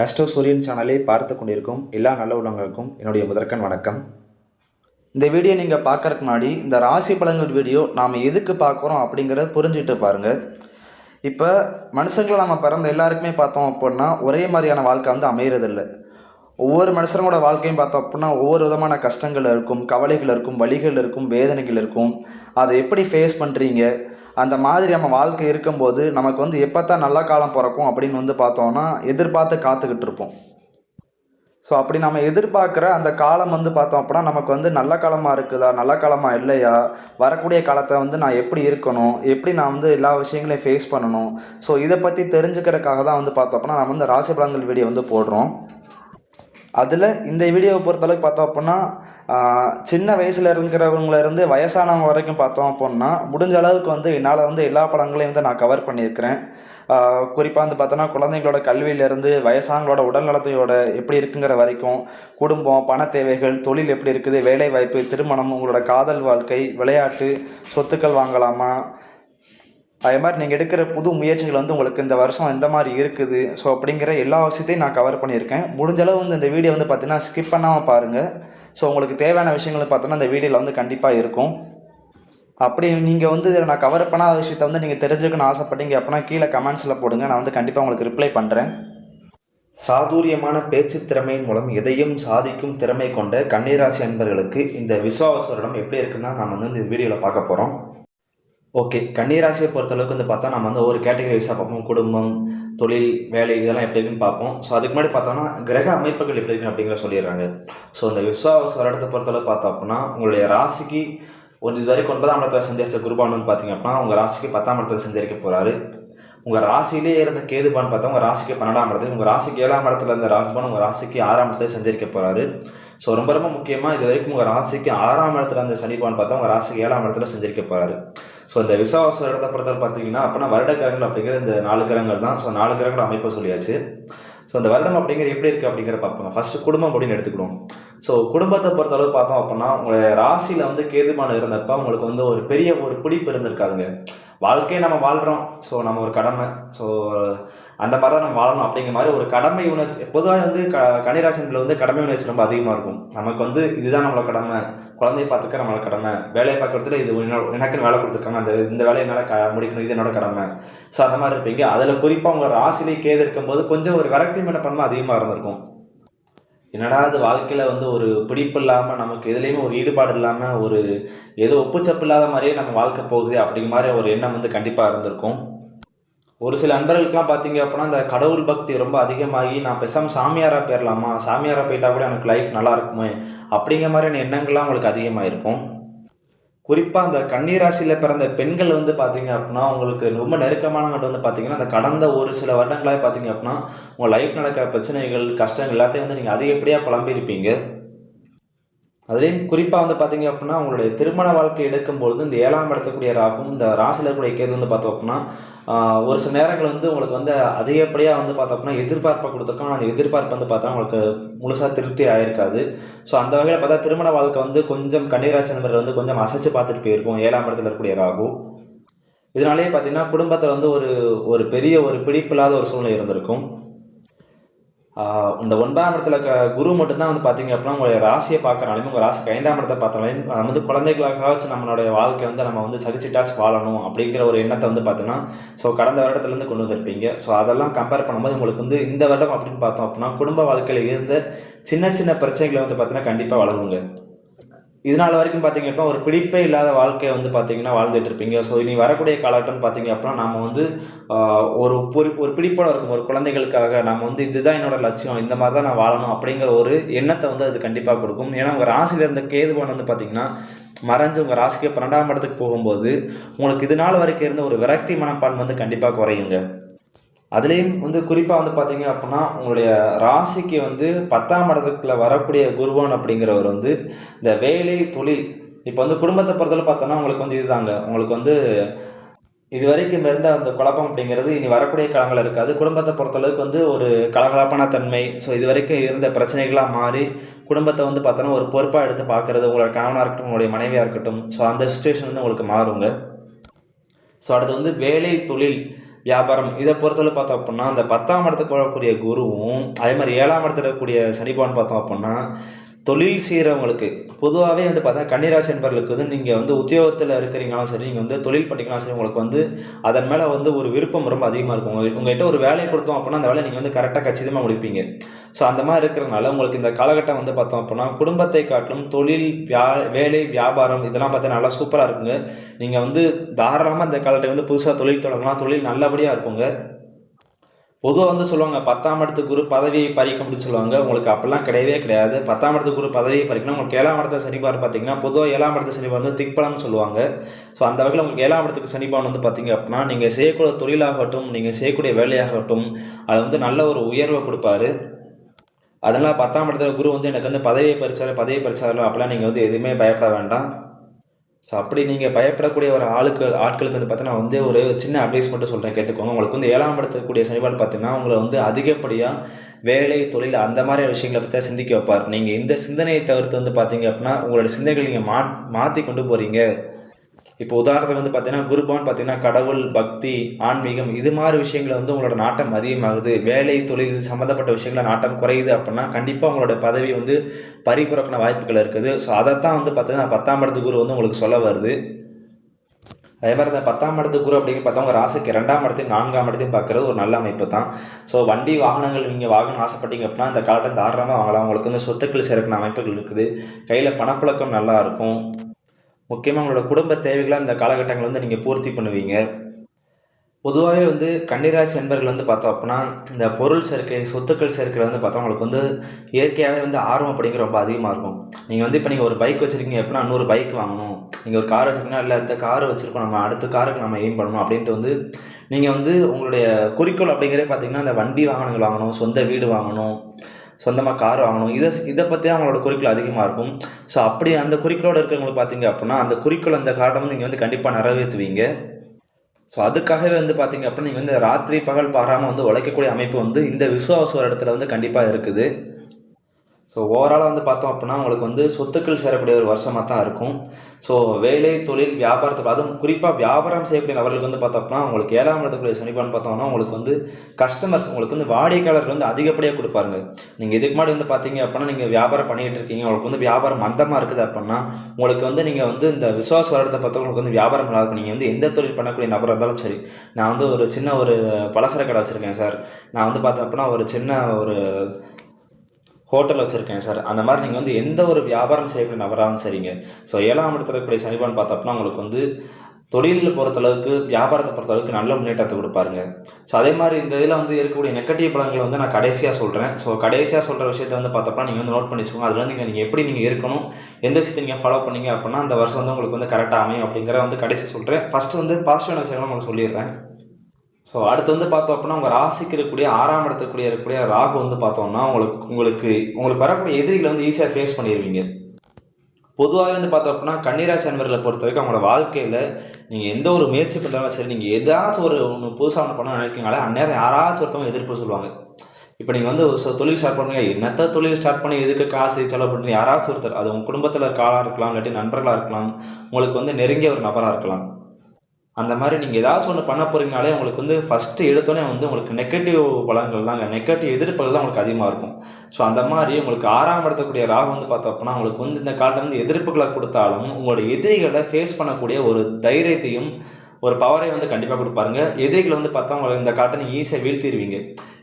Astro சூரியன் சேனலை பார்த்து கொண்டிருக்கும் எல்லா நல்ல உள்ளவங்களுக்கும் என்னுடைய முதற்கண் வணக்கம். இந்த வீடியோ நீங்கள் பார்க்கறதுக்கு முன்னாடி இந்த ராசி பலன்கள் வீடியோ நாம் எதுக்கு பார்க்குறோம் அப்படிங்கிறத புரிஞ்சுட்டு பாருங்கள் இப்போ மனுஷங்களை நம்ம பிறந்த எல்லாருக்குமே பார்த்தோம் அப்படின்னா ஒரே மாதிரியான வாழ்க்கை வந்து அமையறதில்லை. ஒவ்வொரு மனுஷனோட வாழ்க்கையும் பார்த்தோம் அப்படின்னா ஒவ்வொரு விதமான கஷ்டங்கள் இருக்கும் கவலைகள் இருக்கும் வழிகள் இருக்கும் வேதனைகள் இருக்கும். அதை எப்படி ஃபேஸ் பண்ணுறீங்க அந்த மாதிரி நம்ம வாழ்க்கை இருக்கும்போது நமக்கு வந்து எப்போ தான் நல்ல காலம் பிறக்கும் அப்படின்னு வந்து பார்த்தோம்னா எதிர்பார்த்து காத்துக்கிட்டு இருப்போம். ஸோ அப்படி நம்ம எதிர்பார்க்குற அந்த காலம் வந்து பார்த்தோம் அப்படின்னா நமக்கு வந்து நல்ல காலமாக இருக்குதா நல்ல காலமாக இல்லையா வரக்கூடிய காலத்தை வந்து நான் எப்படி இருக்கணும் எப்படி நான் வந்து எல்லா விஷயங்களையும் ஃபேஸ் பண்ணணும். ஸோ இதை பற்றி தெரிஞ்சுக்கிறதுக்காக தான் வந்து பார்த்தோம் அப்படின்னா நம்ம வந்து ராசி பலன்கள் வீடியோ வந்து போடுறோம். அதில் இந்த வீடியோவை பொறுத்தளவுக்கு பார்த்தோம் அப்படின்னா சின்ன வயசில் இருக்கிறவங்கலேருந்து வயசானவங்க வரைக்கும் பார்த்தோம் அப்படின்னா முடிஞ்ச அளவுக்கு வந்து என்னால் வந்து எல்லா படங்களையும் வந்து நான் கவர் பண்ணியிருக்கிறேன். குறிப்பாக வந்து பார்த்தோன்னா குழந்தைங்களோட கல்வியிலேருந்து வயசானங்களோட உடல்நலத்தையோட எப்படி இருக்குங்கிற வரைக்கும் குடும்பம் பண தேவைகள் தொழில் எப்படி இருக்குது வேலை வாய்ப்பு திருமணம் உங்களோட காதல் வாழ்க்கை விளையாட்டு சொத்துக்கள் வாங்கலாமா? அதே மாதிரி நீங்கள் எடுக்கிற புது முயற்சிகள் வந்து உங்களுக்கு இந்த வருஷம் எந்த மாதிரி இருக்குது. ஸோ அப்படிங்கிற எல்லா விஷயத்தையும் நான் கவர் பண்ணியிருக்கேன். முடிஞ்சளவு வந்து இந்த வீடியோ வந்து பார்த்தீங்கன்னா ஸ்கிப் பண்ணாமல் பாருங்கள் ஸோ உங்களுக்கு தேவையான விஷயங்கள் பார்த்தோன்னா இந்த வீடியோவில் வந்து கண்டிப்பாக இருக்கும். அப்படி நீங்கள் வந்து இதில் நான் கவர் பண்ணாத விஷயத்த வந்து நீங்கள் தெரிஞ்சுக்கணும்னு ஆசைப்பட்டீங்க அப்படின்னா கீழே கமெண்ட்ஸில் போடுங்க. நான் வந்து கண்டிப்பாக உங்களுக்கு ரிப்ளை பண்ணுறேன் சாதுரியமான பேச்சு திறமையின் மூலம் எதையும் சாதிக்கும் திறமை கொண்ட கன்னிராசி அன்பர்களுக்கு இந்த விஸ்வாவசரிடம் எப்படி இருக்குன்னா நம்ம வந்து இந்த வீடியோவில் பார்க்க போகிறோம் ஓகே கன்னிராசியை பொறுத்தளவுக்கு வந்து பார்த்தா நம்ம வந்து ஒரு கேட்டகரி வைஸாக பார்ப்போம். குடும்பம் தொழில் வேலை இதெல்லாம் எப்படி இருக்குன்னு பார்ப்போம். ஸோ அதுக்கு முன்னாடி பார்த்தோம்னா கிரக அமைப்புகள் எப்படி இருக்குன்னு அப்படிங்கிற சொல்லிடுறாங்க. ஸோ இந்த விஸ்வாச வருடத்தை பொறுத்தளவு பார்த்தோம் அப்படின்னா உங்களுடைய ராசிக்கு ஒரு இது வரைக்கும் ஒன்பதாம் இடத்துல சஞ்சரிச்ச குருபானுன்னு பார்த்தீங்க அப்படின்னா உங்கள் ராசிக்கு பத்தாம் இடத்துல சஞ்சரிக்க போகிறாரு உங்கள் ராசியிலே இருந்த கேதுபான்னு பார்த்தா உங்கள் ராசிக்கு பன்னெண்டாம் இடத்துல உங்கள் ராசிக்கு ஏழாம் இடத்துல இருந்த ராகுபான் உங்கள் ராசிக்கு ஆறாம் இடத்துல சஞ்சரிக்க போகிறாரு ஸோ ரொம்ப ரொம்ப முக்கியமாக இது வரைக்கும் உங்கள் ராசிக்கு ஆறாம் இடத்துல இருந்த சனிபான் பார்த்தா உங்கள் ராசிக்கு ஏழாம் இடத்துல சஞ்சரிக்க போகிறாரு ஸோ இந்த விசாவாச வருடத்தை பொறுத்தவரை பார்த்தீங்கன்னா அப்படின்னா வருட அப்படிங்கிற இந்த நாலு கிரகங்கள் தான். ஸோ நாலு கிரகங்கள் அமைப்பை சொல்லியாச்சு. ஸோ இந்த வருடம் அப்படிங்கிற எப்படி இருக்குது அப்படிங்கிற பார்ப்போம். ஃபஸ்ட்டு குடும்பம் அப்படின்னு எடுத்துக்கிடுவோம். ஸோ குடும்பத்தை பொறுத்தளவு பார்த்தோம் அப்படின்னா உங்களுடைய ராசியில் வந்து கேதுமான இருந்தப்ப உங்களுக்கு வந்து ஒரு பெரிய ஒரு பிடிப்பு இருந்திருக்காதுங்க. வாழ்க்கையை நம்ம வாழ்கிறோம் ஸோ நம்ம ஒரு கடமை. ஸோ அந்த மாதிரி தான் நம்ம வாழணும் அப்படிங்கிற மாதிரி ஒரு கடமை உணர்ச்சி. பொதுவாக வந்து க கன்னிராசினில் வந்து கடமை உணர்ச்சி ரொம்ப அதிகமாக இருக்கும். நமக்கு வந்து இதுதான் நம்மளோட கடமை. குழந்தைய பார்த்துக்க நம்மளோட கடமை. வேலையை பார்க்குறதுல இது எனக்குன்னு வேலை கொடுத்துருக்காங்க. அந்த இந்த வேலையை என்னால் க முடிக்கணும். இது என்னோட கடமை. ஸோ அந்த மாதிரி இருப்பீங்க. அதில் குறிப்பாக உங்கள் ராசிலே கேது இருக்கும்போது கொஞ்சம் ஒரு விரக்தி மனப்பன்மை அதிகமாக இருந்திருக்கும். என்னடா அது வாழ்க்கையில் வந்து ஒரு பிடிப்பு இல்லாமல் நமக்கு எதுலேயுமே ஒரு ஈடுபாடு இல்லாமல் ஒரு ஏதோ ஒப்புச்சப்பு இல்லாத மாதிரியே நம்ம வாழ்க்கை போகுது அப்படிங்கிற மாதிரி ஒரு எண்ணம் வந்து கண்டிப்பாக இருந்திருக்கும். ஒரு சில நண்பர்களுக்குலாம் பார்த்தீங்க அப்படின்னா இந்த கடவுள் பக்தி ரொம்ப அதிகமாகி நான் பேசாமல் சாமியாராக போயிடலாமா சாமியாராக போயிட்டா கூட எனக்கு லைஃப் நல்லா இருக்குமே? அப்படிங்கிற மாதிரியான எண்ணங்கள்லாம் உங்களுக்கு அதிகமாக இருக்கும் குறிப்பாக அந்த கன்னிராசியில் பிறந்த பெண்கள் வந்து பார்த்தீங்க அப்படின்னா உங்களுக்கு ரொம்ப நெருக்கமானவங்க வந்து பார்த்தீங்கன்னா அந்த கடந்த ஒரு சில வருடங்களாக பார்த்தீங்க அப்படின்னா உங்கள் லைஃப் நடக்கிற பிரச்சனைகள் கஷ்டங்கள் எல்லாத்தையும் வந்து நீங்கள் அதிகப்படியாக புலம்பியிருப்பீங்க. அதுலேயும் குறிப்பாக வந்து பார்த்தீங்க அப்படின்னா உங்களுடைய திருமண வாழ்க்கை எடுக்கும்பொழுது இந்த ஏழாம் இடத்துக்குரிய ராகும் இந்த ராசியில் இருக்கக்கூடிய கேது வந்து பார்த்தோம் அப்படின்னா ஒரு சில நேரங்கள் வந்து உங்களுக்கு வந்து அதிகப்படியாக வந்து பார்த்தோம் அப்படின்னா எதிர்பார்ப்பை கொடுத்துருக்கோம் அந்த எதிர்பார்ப்பு வந்து பார்த்தா உங்களுக்கு முழுசாக திருப்தி ஆயிருக்காது. ஸோ அந்த வகையில் பார்த்தா திருமண வாழ்க்கை வந்து கொஞ்சம் கண்ணீராட்சி நண்பர்கள் வந்து கொஞ்சம் அசைச்சு பார்த்துட்டு போயிருக்கும். ஏழாம் இடத்துல இருக்கக்கூடிய ராகு. இதனாலேயே பார்த்தீங்கன்னா குடும்பத்தில் வந்து ஒரு ஒரு பெரிய ஒரு பிடிப்பில்லாத ஒரு சூழ்நிலை இருந்திருக்கும். இந்த ஒன்பதாம் இடத்துல க குரு மட்டும்தான் வந்து பார்த்தீங்க அப்படின்னா உங்களுடைய ராசியை பார்க்கறனாலையும் உங்கள் ராசிக்கு ஐந்தாம் இடத்தை பார்த்தாலையும் நம்ம வந்து குழந்தைகளுக்காச்சும் நம்மளுடைய வாழ்க்கை வந்து நம்ம வந்து சகிச்சிட்டாச்சும் வாழணும் அப்படிங்கிற ஒரு எண்ணத்தை வந்து பார்த்தோன்னா ஸோ கடந்த வருடத்துலேருந்து கொண்டு வந்திருப்பீங்க. ஸோ அதெல்லாம் கம்பேர் பண்ணும்போது உங்களுக்கு வந்து இந்த வருடம் அப்படின்னு பார்த்தோம் அப்படின்னா குடும்ப வாழ்க்கையில் இருந்த சின்ன சின்ன பிரச்சனைகளை வந்து பார்த்தீங்கன்னா கண்டிப்பாக வளருங்க. இதனால் வரைக்கும் பார்த்தீங்க அப்போ ஒரு பிடிப்பே இல்லாத வாழ்க்கையை வந்து பார்த்தீங்கன்னா வாழ்ந்துட்டு இருப்பீங்க. ஸோ இனி வரக்கூடிய காலகட்டம் பார்த்தீங்க அப்படின்னா நம்ம வந்து ஒரு ஒரு ஒரு பிடிப்போட இருக்கும். ஒரு குழந்தைகளுக்காக நம்ம வந்து இதுதான் என்னோட லட்சியம். இந்த மாதிரி தான் நான் வாழணும் அப்படிங்கிற ஒரு எண்ணத்தை வந்து அது கண்டிப்பாக கொடுக்கும். ஏன்னா உங்கள் ராசியில் இருந்த கேதுவான் வந்து பார்த்தீங்கன்னா மறைஞ்சு உங்கள் ராசிக்கு பன்னெண்டாம் இடத்துக்கு போகும்போது உங்களுக்கு இதனால் வரைக்கும் இருந்த ஒரு விரக்தி மனப்பான்மை வந்து கண்டிப்பாக குறையுங்க. அதுலேயும் வந்து குறிப்பாக வந்து பார்த்தீங்க அப்படின்னா உங்களுடைய ராசிக்கு வந்து பத்தாம் இடத்துக்குள்ள வரக்கூடிய குருவான் அப்படிங்கிறவர் வந்து இந்த வேலை தொழில் இப்போ வந்து குடும்பத்தை பொறுத்தவரை பார்த்தோன்னா உங்களுக்கு வந்து இதுதாங்க. உங்களுக்கு வந்து இது வரைக்கும் இருந்த அந்த குழப்பம் அப்படிங்கிறது இனி வரக்கூடிய காலங்கள் இருக்காது. குடும்பத்தை பொறுத்தளவுக்கு வந்து ஒரு கலகலப்பான தன்மை. ஸோ இது வரைக்கும் இருந்த பிரச்சனைகளாக மாறி குடும்பத்தை வந்து பார்த்தோன்னா ஒரு பொறுப்பாக எடுத்து பார்க்குறது உங்களோட கணவனாக இருக்கட்டும் உங்களுடைய மனைவியாக இருக்கட்டும். ஸோ அந்த சுச்சுவேஷன் வந்து உங்களுக்கு மாறுங்க. ஸோ அடுத்து வந்து வேலை தொழில். வியாபாரம். இதை பொறுத்தவரை பார்த்தோம் அப்படின்னா அந்த பத்தாம் இடத்துக்கு வரக்கூடிய குருவும் அதே மாதிரி ஏழாம் இடத்துல இருக்கக்கூடிய சனிபான் பார்த்தோம் அப்படின்னா தொழில் செய்கிறவங்களுக்கு பொதுவாகவே வந்து பார்த்தா கன்னிராசி என்பவர்களுக்கு வந்து நீங்கள் வந்து உத்தியோகத்தில் இருக்கிறீங்கனாலும் சரி நீங்கள் வந்து தொழில் பண்ணிக்கலாம் சரி உங்களுக்கு வந்து அதன் மேலே வந்து ஒரு விருப்பம் ரொம்ப அதிகமாக இருக்கும். உங்கள் உங்கள்கிட்ட ஒரு வேலையை கொடுத்தோம் அப்படின்னா அந்த வேலையை நீங்கள் வந்து கரெக்டாக கச்சிதமாக முடிப்பீங்க. ஸோ அந்த மாதிரி இருக்கிறதுனால உங்களுக்கு இந்த காலகட்டம் வந்து பார்த்தோம் அப்படின்னா குடும்பத்தை காட்டிலும் தொழில் வியா வேலை வியாபாரம் இதெல்லாம் பார்த்தா நல்லா சூப்பராக இருக்குங்க. நீங்கள் வந்து தாராளமாக இந்த காலகட்டம் வந்து புதுசாக தொழில் தொடங்கலாம். தொழில் நல்லபடியாக இருக்குங்க. பொதுவாக வந்து சொல்லுவாங்க பத்தாம் இடத்து குரு பதவியை பறிக்கும் அப்படின்னு சொல்லுவாங்க. உங்களுக்கு அப்படிலாம் கிடையவே கிடையாது. பத்தாம் இடத்து குரு பதவியை பறிக்கணும். உங்களுக்கு ஏழாம் இடத்த சனிபார் பார்த்தீங்கன்னா பொதுவாக ஏழாம் இடத்த சனிபார் வந்து திக்பலம்னு சொல்லுவாங்க. ஸோ அந்த வகையில் உங்களுக்கு ஏழாம் இடத்துக்கு சனிபான் வந்து பார்த்தீங்க அப்படின்னா நீங்கள் செய்யக்கூடிய தொழிலாகட்டும் நீங்கள் செய்யக்கூடிய வேலையாகட்டும் அது வந்து நல்ல ஒரு உயர்வை கொடுப்பாரு. அதனால் பத்தாம் இடத்துல குரு வந்து எனக்கு வந்து பதவியை பறிச்சாரு பதவியை பறிச்சாரு அப்படிலாம் நீங்கள் வந்து எதுவுமே பயப்பட வேண்டாம். ஸோ அப்படி நீங்கள் பயப்படக்கூடிய ஒரு ஆளுக்கு ஆட்களுக்கு வந்து பார்த்தீங்கன்னா வந்து ஒரு சின்ன அட்வைஸ் மட்டும் சொல்கிறேன் கேட்டுக்கோங்க. உங்களுக்கு வந்து ஏழாம் இடத்துக்கூடிய சனிபால் பார்த்தீங்கன்னா உங்களை வந்து அதிகப்படியாக வேலை தொழில் அந்த மாதிரி விஷயங்களை பற்றி சிந்திக்க வைப்பார். நீங்கள் இந்த சிந்தனையை தவிர்த்து வந்து பார்த்தீங்க அப்படின்னா உங்களோட சிந்தனைகள் நீங்கள் மா மாற்றி கொண்டு போகிறீங்க இப்போ உதாரணத்துக்கு வந்து பார்த்தீங்கன்னா குருபான் பார்த்தீங்கன்னா கடவுள் பக்தி ஆன்மீகம் இது மாதிரி விஷயங்களை வந்து உங்களோட நாட்டம் அதிகமாகுது. வேலை தொழில் இது சம்மந்தப்பட்ட விஷயங்கள நாட்டம் குறையுது அப்படின்னா கண்டிப்பாக உங்களோட பதவி வந்து பறிபுறக்கின வாய்ப்புகள் இருக்குது. ஸோ அதைத்தான் வந்து பார்த்தீங்கன்னா பத்தாம் இடத்து குரு வந்து உங்களுக்கு சொல்ல வருது. அதே மாதிரி இந்த பத்தாம் இடத்து குரு அப்படின்னு பார்த்தவங்க ராசிக்கு ரெண்டாம் இடத்தையும் நான்காம் இடத்தையும் பார்க்குறது ஒரு நல்ல அமைப்பு தான். ஸோ வண்டி வாகனங்கள் நீங்கள் வாங்கணும் ஆசைப்பட்டீங்க அப்படின்னா இந்த காலத்தை தாராளமாக வாங்கலாம். உங்களுக்கு வந்து சொத்துக்கள் சேர்க்கிற அமைப்புகள் இருக்குது. கையில் பணப்புழக்கம் நல்லா இருக்கும். முக்கியமாக உங்களோட குடும்ப தேவைகளை இந்த காலகட்டங்கள் வந்து நீங்கள் பூர்த்தி பண்ணுவீங்க. பொதுவாகவே வந்து கன்னிராசி என்பர்கள் வந்து பார்த்தோம் அப்படின்னா இந்த பொருள் சேர்க்கை சொத்துக்கள் சேர்க்கையில் வந்து பார்த்தா உங்களுக்கு வந்து இயற்கையாகவே வந்து ஆர்வம் அப்படிங்கிற ரொம்ப அதிகமாக இருக்கும். நீங்கள் வந்து இப்போ நீங்கள் ஒரு பைக் வச்சுருக்கீங்க எப்படின்னா இன்னொரு பைக் வாங்கணும். நீங்கள் ஒரு கார் வச்சுருக்கீங்கன்னா இல்லை இந்த கார் வச்சுருக்கோம் நம்ம அடுத்த காருக்கு நம்ம எய்ம் பண்ணணும் அப்படின்ட்டு வந்து நீங்கள் வந்து உங்களுடைய குறிக்கோள் அப்படிங்கிறதே பார்த்தீங்கன்னா இந்த வண்டி வாகனங்கள் வாங்கணும் சொந்த வீடு வாங்கணும். சொந்தமாக கார் வாங்கணும். இதை இதை பற்றி அவங்களோட குறிக்கோள் அதிகமாக இருக்கும். ஸோ அப்படி அந்த குறிக்கோளோட இருக்கிறவங்களுக்கு பார்த்தீங்க அப்படின்னா அந்த குறிக்கோள் அந்த காரணம் வந்து நீங்கள் வந்து கண்டிப்பாக நிறைவேற்றுவீங்க. ஸோ அதுக்காகவே வந்து பார்த்தீங்க அப்படின்னா நீங்கள் வந்து ராத்திரி பகல் பாராமல் வந்து உழைக்கக்கூடிய அமைப்பு வந்து இந்த விசுவாச ஒரு இடத்துல வந்து கண்டிப்பாக இருக்குது. ஸோ ஓவராலாக வந்து பார்த்தோம் அப்படின்னா உங்களுக்கு வந்து சொத்துக்கள் சேரக்கூடிய ஒரு வருஷமாக தான் இருக்கும். ஸோ வேலை தொழில் வியாபாரத்தை அதுவும் குறிப்பாக வியாபாரம் செய்யக்கூடிய நபர்களுக்கு வந்து பார்த்தோம் அப்படின்னா உங்களுக்கு ஏழாம் இடத்துக்குரிய சனிப்பான்னு பார்த்தோம்னா உங்களுக்கு வந்து கஸ்டமர்ஸ் உங்களுக்கு வந்து வாடிக்கையாளர்கள் வந்து அதிகப்படியாக கொடுப்பாருங்க. நீங்கள் இதுக்கு முன்னாடி வந்து பார்த்தீங்க அப்படின்னா நீங்கள் வியாபாரம் பண்ணிகிட்டு இருக்கீங்க உங்களுக்கு வந்து வியாபாரம் மந்தமாக இருக்குது அப்படின்னா உங்களுக்கு வந்து நீங்கள் வந்து இந்த விசுவாச வருடத்தை பார்த்தா உங்களுக்கு வந்து வியாபாரம் நல்லா இருக்கும். நீங்கள் வந்து எந்த தொழில் பண்ணக்கூடிய நபராக இருந்தாலும் சரி நான் வந்து ஒரு சின்ன ஒரு பலசர கடை வச்சுருக்கேன் சார். நான் வந்து பார்த்தேன் அப்படின்னா ஒரு சின்ன ஒரு ஹோட்டல் வச்சுருக்கேன் சார். அந்த மாதிரி நீங்கள் வந்து எந்த ஒரு வியாபாரம் செய்யக்கூடிய நபராகவும் சரிங்க. ஸோ ஏழாம் இடத்துல இருக்கக்கூடிய சனிபான் பார்த்தோம்னா உங்களுக்கு வந்து தொழிலில் பொறுத்தளவுக்கு வியாபாரத்தை பொறுத்தளவுக்கு நல்ல முன்னேற்றத்தை கொடுப்பாருங்க. ஸோ அதே மாதிரி இந்த இதில் வந்து இருக்கக்கூடிய நெகட்டிவ் பலன்களை வந்து நான் கடைசியாக சொல்கிறேன் ஸோ கடைசியாக சொல்கிற விஷயத்தை வந்து பார்த்தப்பா நீங்கள் வந்து நோட் பண்ணிச்சுக்கோங்க அதில் வந்து நீங்கள் எப்படி நீங்கள் இருக்கணும் எந்த விஷயத்தை நீங்கள் ஃபாலோ பண்ணீங்க அப்படின்னா அந்த வருஷம் வந்து உங்களுக்கு வந்து கரெக்டாக அமையும் அப்படிங்கிற வந்து கடைசி சொல்கிறேன் ஃபஸ்ட்டு வந்து பாசிட்டிவான விஷயங்களும் உங்களுக்கு சொல்லிடுறேன். ஸோ அடுத்து வந்து பார்த்தோம் அப்படின்னா உங்கள் ராசிக்கு இருக்கக்கூடிய ஆறாம் இடத்துக்குரிய இருக்கக்கூடிய ராகு வந்து பார்த்தோம்னா உங்களுக்கு உங்களுக்கு உங்களுக்கு வரக்கூடிய எதிரிகளை வந்து ஈஸியாக ஃபேஸ் பண்ணிடுவீங்க பொதுவாகவே வந்து பார்த்தோம் அப்படின்னா கன்னிராசி அன்பர்களை பொறுத்த வரைக்கும் அவங்களோட வாழ்க்கையில் நீங்கள் எந்த ஒரு முயற்சி பண்ணாலும் சரி நீங்கள் ஏதாச்சும் ஒரு ஒன்று புதுசாக ஒன்று பண்ண நினைக்கிங்களே அந்நேரம் யாராச்சும் ஒருத்தவங்க எதிர்ப்பு சொல்லுவாங்க. இப்போ நீங்கள் வந்து ஒரு தொழில் ஸ்டார்ட் பண்ணுங்க என்னத்த தொழில் ஸ்டார்ட் பண்ணி எதுக்கு காசு செலவு பண்ணுறீங்க யாராச்சும் ஒருத்தர் அது உங்கள் குடும்பத்தில் இருக்க ஆளாக இருக்கலாம் இல்லாட்டி நண்பர்களாக இருக்கலாம் உங்களுக்கு வந்து நெருங்கிய ஒரு நபராக இருக்கலாம். அந்த மாதிரி நீங்கள் ஏதாச்சும் ஒன்று பண்ண போகிறீங்கனாலே உங்களுக்கு வந்து ஃபஸ்ட்டு எடுத்தோடனே வந்து உங்களுக்கு நெகட்டிவ் பலன்கள் தாங்க. நெகட்டிவ் எதிர்ப்புகள் தான் உங்களுக்கு அதிகமாக இருக்கும். ஸோ அந்த மாதிரி உங்களுக்கு ஆறாம் இடத்துக்கூடிய ராகு வந்து பார்த்தோம் அப்படின்னா உங்களுக்கு வந்து இந்த காலத்தில் வந்து எதிர்ப்புகளை கொடுத்தாலும் உங்களோட எதிரிகளை ஃபேஸ் பண்ணக்கூடிய ஒரு தைரியத்தையும் ஒரு பவரை வந்து கண்டிப்பாக கொடுப்பாருங்க. எதிரிகளை வந்து பார்த்தா உங்களுக்கு இந்த காட்டை நீங்கள் ஈஸியாக வீழ்த்திடுவீங்க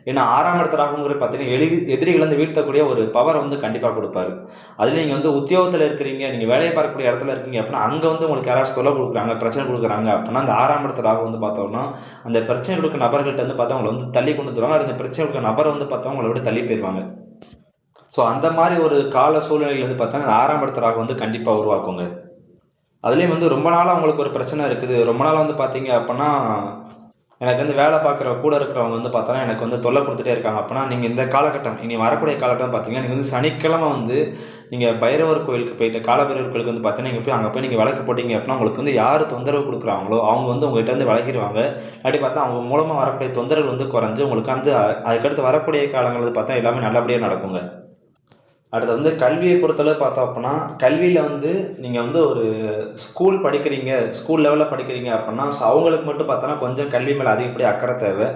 ஏன்னா ஆறாம் இடத்துல ராகுங்கிறது பார்த்தீங்கன்னா எளி எதிரிகள் வந்து வீழ்த்தக்கூடிய ஒரு பவர் வந்து கண்டிப்பாக கொடுப்பாரு. அதில் நீங்கள் வந்து உத்தியோகத்தில் இருக்கிறீங்க நீங்கள் வேலையை பார்க்கக்கூடிய இடத்துல இருக்கீங்க அப்படின்னா அங்கே வந்து உங்களுக்கு யாராச்சும் தொலை கொடுக்குறாங்க பிரச்சனை கொடுக்குறாங்க அப்படின்னா அந்த ஆறாம் இடத்துல ராகு வந்து பார்த்தோம்னா அந்த பிரச்சனை கொடுக்க நபர்கள்ட்ட வந்து பார்த்தா அவங்களை வந்து தள்ளி கொண்டு வந்துருவாங்க. அந்த பிரச்சனை கொடுக்க நபரை வந்து பார்த்தா அவங்கள விட தள்ளி போயிடுவாங்க ஸோ அந்த மாதிரி ஒரு கால சூழ்நிலையில் வந்து பார்த்தா அந்த ஆறாம் இடத்துல வந்து கண்டிப்பாக உருவாக்குங்க. அதுலேயும் வந்து ரொம்ப நாளாக அவங்களுக்கு ஒரு பிரச்சனை இருக்குது. ரொம்ப நாளாக வந்து பார்த்தீங்க அப்படின்னா எனக்கு வந்து வேலை பார்க்குற கூட இருக்கிறவங்க வந்து பார்த்தோன்னா எனக்கு வந்து தொல்லை கொடுத்துட்டே இருக்காங்க. அப்படின்னா நீங்கள் இந்த காலகட்டம் இனி வரக்கூடிய காலகட்டம் பார்த்தீங்கன்னா நீங்கள் வந்து சனிக்கிழமை வந்து நீங்கள் பைரவர் கோயிலுக்கு போயிட்டு காலபைரவர் கோயிலுக்கு வந்து பார்த்தீங்கன்னா நீங்கள் போய் அங்கே போய் நீங்கள் விளக்கு போட்டிங்க அப்படின்னா உங்களுக்கு வந்து யார் தொந்தரவு கொடுக்குறாங்களோ அவங்க வந்து உங்கள்கிட்ட வந்து விலகிடுவாங்க அப்படி பார்த்தா அவங்க மூலமாக வரக்கூடிய தொந்தரவு வந்து குறைஞ்சி உங்களுக்கு வந்து அதுக்கடுத்து வரக்கூடிய காலங்கள் பார்த்தா எல்லாமே நல்லபடியாக நடக்குங்க. அடுத்து வந்து கல்வியை பொறுத்தளவு பார்த்தோம் அப்படின்னா கல்வியில் வந்து நீங்கள் வந்து ஒரு ஸ்கூல் படிக்கிறீங்க ஸ்கூல் லெவலில் படிக்கிறீங்க அப்படின்னா ஸோ அவங்களுக்கு மட்டும் பார்த்தோன்னா கொஞ்சம் கல்வி மேலே அதிகப்படி அக்கறை தேவை.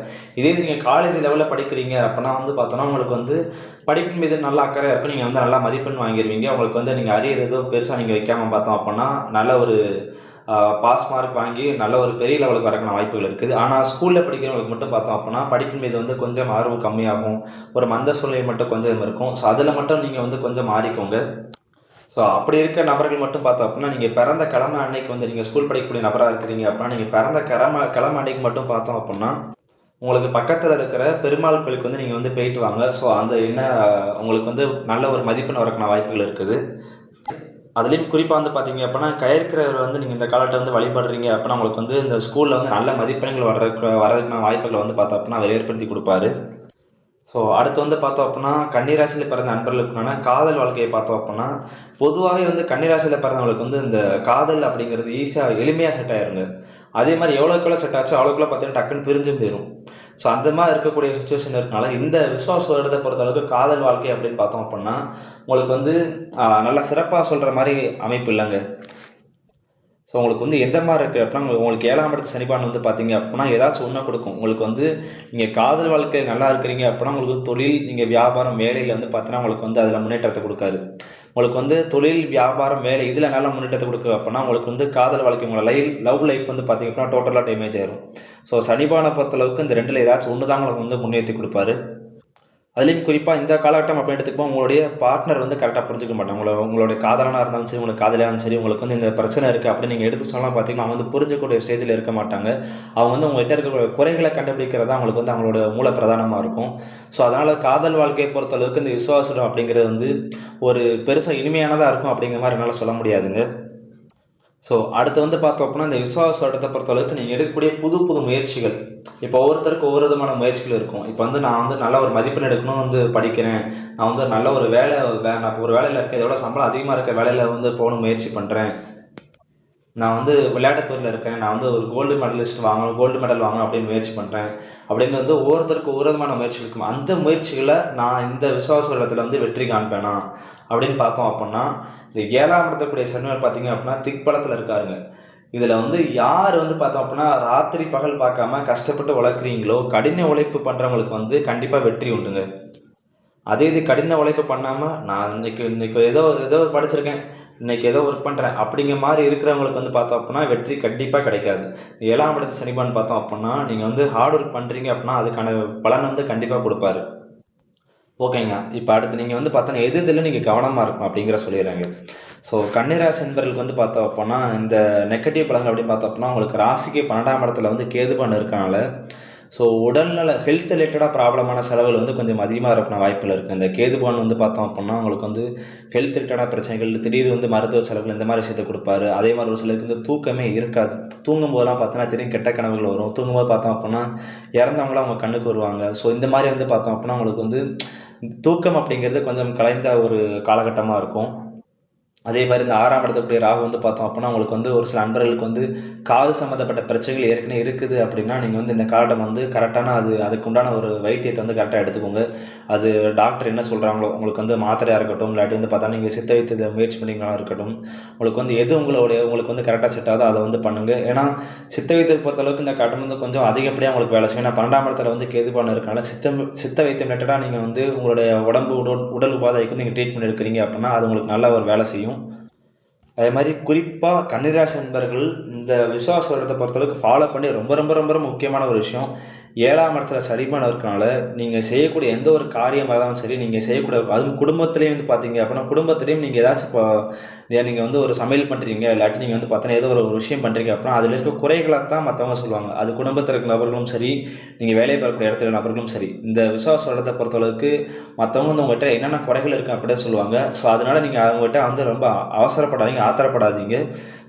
இதே நீங்கள் காலேஜ் லெவலில் படிக்கிறீங்க அப்படின்னா வந்து பார்த்தோன்னா உங்களுக்கு வந்து படிப்பின் மீது நல்ல அக்கறை இருக்கும். நீங்கள் வந்து நல்லா மதிப்பெண் வாங்கிடுவீங்க உங்களுக்கு வந்து நீங்கள் அரியர் எதுவும் பெருசாக நீங்கள் வைக்காமல் பார்த்தோம் அப்படின்னா நல்ல ஒரு பாஸ் மார்க் வாங்கி நல்ல ஒரு பெரிய லெவலுக்கு வரக்கான வாய்ப்புகள் இருக்குது. ஆனால் ஸ்கூலில் படிக்கிறவங்களுக்கு மட்டும் பார்த்தோம் அப்படின்னா படிப்பின் மீது வந்து கொஞ்சம் ஆர்வம் கம்மியாகும். ஒரு மந்த சூழ்நிலை மட்டும் கொஞ்சம் இருக்கும். ஸோ அதில் மட்டும் நீங்கள் வந்து கொஞ்சம் மாறிக்கோங்க. ஸோ அப்படி இருக்க நபர்கள் மட்டும் பார்த்தோம் அப்படின்னா நீங்கள் பிறந்த கிழமை அன்னைக்கு வந்து நீங்கள் ஸ்கூல் படிக்கக்கூடிய நபராக இருக்கிறீங்க அப்படின்னா நீங்கள் பிறந்த கிழமை கிழமை அன்னைக்கு மட்டும் பார்த்தோம் அப்படின்னா உங்களுக்கு பக்கத்தில் இருக்கிற பெருமாள் கோயிலுக்கு வந்து நீங்கள் வந்து போயிட்டு வாங்க. ஸோ அந்த என்ன உங்களுக்கு வந்து நல்ல ஒரு மதிப்பெண் வரக்கான வாய்ப்புகள் இருக்குது. அதுலேயும் குறிப்பாக வந்து பார்த்தீங்க அப்படின்னா கயிற்கிறவர் வந்து நீங்கள் இந்த காலத்தில் வந்து வழிபடுறீங்க அப்படின்னா உங்களுக்கு வந்து இந்த ஸ்கூலில் வந்து நல்ல மதிப்பெண்கள் வர்றதுக்கு வர்றதுக்கான வாய்ப்புகளை வந்து பார்த்தோம் அப்படின்னா அவர் ஏற்படுத்தி கொடுப்பாரு. ஸோ அடுத்து வந்து பார்த்தோம் அப்படின்னா கன்னிராசியில் பிறந்த நண்பர்களுக்குனா காதல் வாழ்க்கையை பார்த்தோம் அப்படின்னா பொதுவாகவே வந்து கன்னிராசியில் பிறந்தவங்களுக்கு வந்து இந்த காதல் அப்படிங்கிறது ஈஸியாக எளிமையாக செட் ஆயிருங்க. அதே மாதிரி எவ்வளோக்குள்ளே செட் ஆச்சோ அவ்வளோக்குள்ளே பார்த்தீங்கன்னா டக்குன்னு பிரிஞ்சும் போயிடும் ஸோ அந்த மாதிரி இருக்கக்கூடிய சுச்சுவேஷன் இருக்கனால இந்த விஸ்வாச வருடத்தை பொறுத்த அளவுக்கு காதல் வாழ்க்கை அப்படின்னு பார்த்தோம் அப்படின்னா உங்களுக்கு வந்து நல்லா சிறப்பாக சொல்கிற மாதிரி அமைப்பு இல்லைங்க. ஸோ உங்களுக்கு வந்து எந்த மாதிரி இருக்குது அப்படின்னா உங்களுக்கு- ஏழாம் இடத்து சனிபான் வந்து பார்த்தீங்க அப்படின்னா ஏதாச்சும் ஒன்றா கொடுக்கும். உங்களுக்கு வந்து நீங்கள் காதல் வாழ்க்கை நல்லா இருக்கிறீங்க அப்படின்னா உங்களுக்கு தொழில் நீங்கள் வியாபாரம் வேலையில் வந்து பார்த்தீங்கன்னா உங்களுக்கு வந்து அதில் முன்னேற்றத்தை கொடுக்காது. உங்களுக்கு வந்து தொழில் வியாபாரம் வேலை இதில் நல்ல முன்னேற்றத்தை கொடுக்கு அப்படின்னா உங்களுக்கு வந்து காதல் வாழ்க்கை உங்களை லைஃப் லவ் லைஃப் வந்து பார்த்தீங்க அப்படின்னா டோட்டலாக டேமேஜ் ஆயிரும். ஸோ சனிபானை பொறுத்தளவுக்கு இந்த ரெண்டில் ஏதாச்சும் ஒன்று தான் உங்களுக்கு வந்து முன்னேற்றி கொடுப்பாரு. அதுலேயும் குறிப்பாக இந்த காலகட்டம் அப்படின்னு எடுத்துக்கும்போது உங்களுடைய பார்ட்னர் வந்து கரெக்டாக புரிஞ்சுக்க மாட்டாங்க. உங்களை உங்களுடைய காதலனாக இருந்தாலும் சரி உங்களுக்கு காதலாக இருந்தாலும் சரி உங்களுக்கு வந்து இந்த பிரச்சனை இருக்குது அப்படின்னு நீங்கள் எடுத்து சொன்னால் பார்த்தீங்கன்னா அவங்க வந்து புரிஞ்சக்கூடிய ஸ்டேஜில் இருக்க மாட்டாங்க. அவங்க வந்து உங்கள்கிட்ட இருக்கிற குறைகளை கண்டுபிடிக்கிறது தான் அவங்களுக்கு வந்து அவங்களோட மூல பிரதானமாக இருக்கும். ஸோ அதனால் காதல் வாழ்க்கையை பொறுத்தளவுக்கு இந்த விசுவாசம் அப்படிங்கிறது வந்து ஒரு பெருசாக இனிமையானதாக இருக்கும் அப்படிங்கிற மாதிரி என்னால் சொல்ல முடியாதுங்க. ஸோ அடுத்து வந்து பார்த்தோம் அப்படின்னா இந்த விசுவாச பொறுத்த பொறுத்தளவுக்கு நீங்கள் எடுக்கக்கூடிய புது புது முயற்சிகள். இப்போ ஒவ்வொருத்தருக்கு ஒவ்வொரு விதமான முயற்சிகள் இருக்கும். இப்போ வந்து நான் வந்து நல்ல ஒரு மதிப்பெண் எடுக்கணும் வந்து படிக்கிறேன். நான் வந்து நல்ல ஒரு வேலை வே நான் இப்போ ஒரு வேலையில் இருக்கேன். இதோட சம்பளம் அதிகமாக இருக்க வேலையில் வந்து போகணும் முயற்சி பண்ணுறேன் நான் வந்து விளையாட்டுத்துறையில் இருக்கேன். நான் வந்து ஒரு கோல்டு மெடலிஸ்ட் வாங்கணும் கோல்டு மெடல் வாங்கணும் அப்படின்னு முயற்சி பண்ணுறேன் அப்படின்னு வந்து ஒவ்வொருத்தருக்கு ஒவ்வொரு விதமான முயற்சி இருக்கும். அந்த முயற்சிகளை நான் இந்த விசுவாச இடத்துல வந்து வெற்றி காண்பேனா? அப்படின்னு பார்த்தோம் அப்படின்னா இந்த ஏழாம் இடத்தக்கூடிய சனிவர் பார்த்தீங்க அப்படின்னா திக்பலத்தில் இருக்காருங்க. இதில் வந்து யார் வந்து பார்த்தோம் அப்படின்னா ராத்திரி பகல் பார்க்காம கஷ்டப்பட்டு உழைக்கிறீங்களோ கடின உழைப்பு பண்ணுறவங்களுக்கு வந்து கண்டிப்பாக வெற்றி உண்டுங்க. அதே இது கடின உழைப்பு பண்ணாமல் நான் இன்னைக்கு இன்னைக்கு ஏதோ ஏதோ படிச்சிருக்கேன் இன்றைக்கி ஏதோ ஒர்க் பண்ணுறேன் அப்படிங்கிற மாதிரி இருக்கிறவங்களுக்கு வந்து பார்த்தோம் அப்படின்னா வெற்றி கண்டிப்பாக கிடைக்காது. ஏழாம் இடத்து சனிபான் பார்த்தோம் அப்படின்னா நீங்கள் வந்து ஹார்ட் ஒர்க் பண்ணுறீங்க அப்படின்னா அதுக்கான பலன் வந்து கண்டிப்பாக கொடுப்பாரு. ஓகேங்க. இப்போ அடுத்து நீங்கள் வந்து பார்த்தோன்னா எது இதில் நீங்கள் கவனமாக இருக்கும் அப்படிங்கிற சொல்லிடுறாங்க. ஸோ கன்னிராசி என்பர்களுக்கு வந்து பார்த்தோம் அப்படின்னா இந்த நெகட்டிவ் பலன்கள் அப்படின்னு பார்த்தோம் அப்படின்னா உங்களுக்கு ராசிக்கு பன்னெண்டாம் இடத்துல வந்து கேதுபான் இருக்கனால ஸோ உடல்நல ஹெல்த் ரிலேட்டடாக ப்ராப்ளமான செலவுகள் வந்து கொஞ்சம் அதிகமாக இருக்கணும் வாய்ப்புகள் இருக்குது இந்த கேதுபான் வந்து பார்த்தோம் அப்படின்னா உங்களுக்கு வந்து ஹெல்த் ரிலேட்டடான பிரச்சனைகள் திடீர் வந்து மருத்துவ செலவுகள் இந்த மாதிரி விஷயத்தை கொடுப்பாரு. அதே மாதிரி ஒரு சிலருக்கு வந்து தூக்கமே இருக்காது. தூங்கும் போதெல்லாம் பார்த்தோன்னா திடீர்னு கெட்ட கனவுகள் வரும். தூங்கும்போது பார்த்தோம் அப்படின்னா இறந்தவங்களாம் அவங்க கண்ணுக்கு வருவாங்க. ஸோ இந்த மாதிரி வந்து பார்த்தோம் அப்படின்னா உங்களுக்கு வந்து தூக்கம் அப்படிங்கிறது கொஞ்சம் கலைந்த ஒரு காலகட்டமாக இருக்கும். அதே மாதிரி இந்த ஆறாம் இடத்துக்குரிய ராகு வந்து பார்த்தோம் அப்படின்னா உங்களுக்கு வந்து ஒரு சில நண்பர்களுக்கு வந்து காது சம்மந்தப்பட்ட பிரச்சனைகள் ஏற்கனவே இருக்குது அப்படின்னா நீங்கள் வந்து இந்த காலட்டம் வந்து கரெக்டான அது அதுக்கு உண்டான ஒரு வைத்தியத்தை வந்து கரெக்டாக எடுத்துக்கோங்க. அது டாக்டர் என்ன சொல்கிறாங்களோ உங்களுக்கு வந்து மாத்திரையாக இருக்கட்டும் இல்லாட்டி வந்து பார்த்தா நீங்கள் சித்த வைத்தியத்தை முயற்சி பண்ணிங்களா இருக்கட்டும் உங்களுக்கு வந்து எது உங்களுடைய உங்களுக்கு வந்து கரெக்டாக செட் ஆகுதோ அதை வந்து பண்ணுங்கள் ஏன்னா சித்த வைத்தியத்தை பொறுத்தளவுக்கு இந்த கட்டம் வந்து கொஞ்சம் அதிகப்படியாக உங்களுக்கு வேலை செய்யும். ஏன்னா பன்னெண்டாம் இடத்துல வந்து கேதுபான இருக்கனால சித்தம் சித்த வைத்தியம் ரிலேட்டடாக நீங்கள் வந்து உங்களுடைய உடம்பு உடல் உடல் உபாதைக்கு நீங்கள் ட்ரீட்மெண்ட் எடுக்கிறீங்க அப்படின்னா அது உங்களுக்கு நல்ல ஒரு வேலை செய்யும். அதே மாதிரி குறிப்பாக கன்னிராசி நண்பர்கள் இந்த விசுவாச வருடத்தை பொறுத்தளவுக்கு ஃபாலோ பண்ணி ரொம்ப ரொம்ப ரொம்ப ரொம்ப முக்கியமான ஒரு விஷயம். ஏழாம் இடத்துல சரிமான இருக்கனால நீங்கள் செய்யக்கூடிய எந்த ஒரு காரியமாக இருந்தாலும் சரி நீங்கள் செய்யக்கூடிய அதுவும் குடும்பத்துலேயும் வந்து பார்த்தீங்க அப்படின்னா குடும்பத்துலேயும் நீங்கள் ஏதாச்சும் இப்போ நீங்கள் வந்து ஒரு சமையல் பண்ணுறீங்க இல்லாட்டி நீங்கள் வந்து பார்த்தீங்கன்னா ஏதோ ஒரு ஒரு விஷயம் பண்ணுறீங்க அப்படின்னா அதில் இருக்க குறைகளை தான் மற்றவங்க சொல்லுவாங்க. அது குடும்பத்தில் இருக்கிற நபர்களும் சரி நீங்கள் வேலை பார்க்கக்கூடிய இடத்துல நபர்களும் சரி. இந்த விசுவாச இடத்தை பொறுத்தளவுக்கு மற்றவங்க வந்து உங்கள்கிட்ட என்னென்ன குறைகள் இருக்குது அப்படின்னு சொல்லுவாங்க. ஸோ அதனால் நீங்கள் அவங்ககிட்ட வந்து ரொம்ப அவசரப்படாதீங்க ஆத்திரப்படாதீங்க.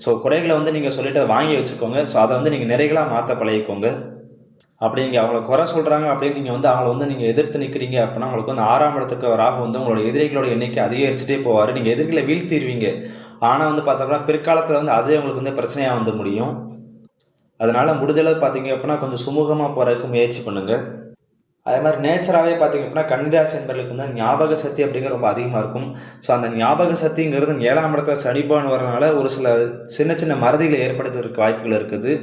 ஸோ குறைகளை வந்து நீங்கள் சொல்லிட்டு அதை வாங்கி வச்சுக்கோங்க. ஸோ அதை வந்து நீங்கள் நிறைகளாக மாற்ற பழகிக்கோங்க. அப்படி நீங்கள் அவங்கள குறை சொல்கிறாங்க அப்படின்னு நீங்கள் வந்து அவங்கள வந்து நீங்கள் எதிர்த்து நிற்கிறீங்க அப்படின்னா உங்களுக்கு வந்து ஆறாம் இடத்துக்கு ராகு வந்து உங்களோட எதிரிகளோட எண்ணிக்கை அதிகரிச்சுட்டே போவார். நீங்கள் எதிரிகளை வீழ்த்திடுவீங்க ஆனால் வந்து பார்த்தோம்னா பிற்காலத்தில் வந்து அதே உங்களுக்கு வந்து பிரச்சனையாக வந்து முடியும். அதனால் முடிஞ்சளவு பார்த்தீங்க அப்படின்னா கொஞ்சம் சுமூகமாக போகிறதுக்கு முயற்சி பண்ணுங்கள் அதே மாதிரி நேச்சராகவே பார்த்தீங்க அப்படின்னா கன்னிராசி என்பர்களுக்கு வந்து ஞாபக சக்தி அப்படிங்கிற ரொம்ப அதிகமாக இருக்கும். ஸோ அந்த ஞாபக சக்திங்கிறது ஏழாம் இடத்துல சனிபான் வரனால ஒரு சில சின்ன சின்ன மறதிகளை ஏற்படுத்துறதுக்கு வாய்ப்புகள் இருக்குது.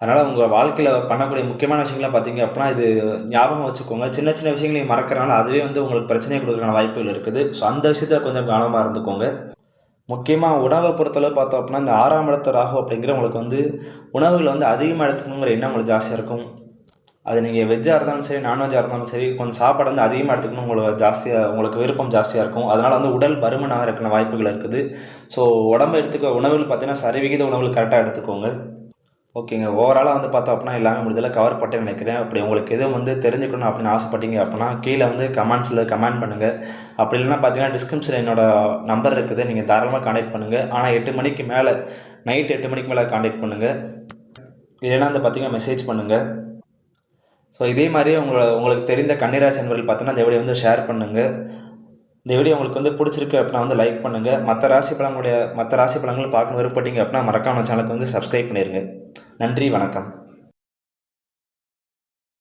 அதனால் உங்கள் வாழ்க்கையில் பண்ணக்கூடிய முக்கியமான விஷயங்கள்லாம் பார்த்தீங்க அப்படின்னா இது ஞாபகம் வச்சுக்கோங்க. சின்ன சின்ன விஷயங்களையும் மறக்கிறனால அதுவே வந்து உங்களுக்கு பிரச்சனையை கொடுக்குற வாய்ப்புகள் இருக்குது. ஸோ அந்த விஷயத்தில் கொஞ்சம் கவனமாக இருந்துக்கோங்க. முக்கியமாக உணவை பொறுத்தளவு பார்த்தோம் அப்படின்னா இந்த ஆறாம் இடத்து ராகு அப்படிங்கிற உங்களுக்கு வந்து உணவுகளை வந்து அதிகமாக எடுத்துக்கணுங்கிற எண்ணம் உங்களுக்கு ஜாஸ்தியாக இருக்கும். அது நீங்கள் வெஜ்ஜாக இருந்தாலும் சரி நான்வெஜ்ஜாக இருந்தாலும் சரி கொஞ்சம் சாப்பாடு வந்து அதிகமாக எடுத்துக்கணும் உங்களுக்கு ஜாஸ்தியாக உங்களுக்கு விருப்பம் ஜாஸ்தியாக இருக்கும். அதனால் வந்து உடல் பருமனாக இருக்கிற வாய்ப்புகள் இருக்குது. ஸோ உடம்பு எடுத்துக்க உணவுகள் பார்த்தீங்கன்னா சரிவிகித உணவுகள் கரெக்டாக எடுத்துக்கோங்க. ஓகேங்க. ஓவராலாக வந்து பார்த்தோம் அப்படின்னா எல்லாமே முடிஞ்சதில் கவர் பட்டேன்னு நினைக்கிறேன். அப்படி உங்களுக்கு எதுவும் வந்து தெரிஞ்சுக்கணும் அப்படின்னு ஆசைப்பட்டீங்க அப்படின்னா கீழே வந்து கமெண்ட்ஸில் கமெண்ட் பண்ணுங்கள் அப்படி இல்லைன்னா பார்த்தீங்கன்னா டிஸ்கிரிப்ஷனில் என்னோட நம்பர் இருக்குது. நீங்கள் தாராளமாக காண்டாக்ட் பண்ணுங்கள் ஆனால் எட்டு மணிக்கு மேலே நைட் எட்டு மணிக்கு மேலே காண்டாக்ட் பண்ணுங்கள் இல்லைன்னா வந்து பார்த்தீங்கன்னா மெசேஜ் பண்ணுங்கள் ஸோ இதே மாதிரியே உங்களை உங்களுக்கு தெரிந்த கன்னிராசி நண்பர்கள் பார்த்தீங்கன்னா இந்த வீடியோ வந்து ஷேர் பண்ணுங்கள் இந்த வீடியோ உங்களுக்கு வந்து பிடிச்சிருக்கு அப்படின்னா வந்து லைக் பண்ணுங்கள் மற்ற ராசி பழங்களுடைய மற்ற ராசி பழங்களும் பார்க்கணும் விருப்பப்பட்டீங்க அப்படின்னா மறக்காம சேனலுக்கு வந்து சப்ஸ்கிரைப் பண்ணிடுங்க நன்றி வணக்கம்.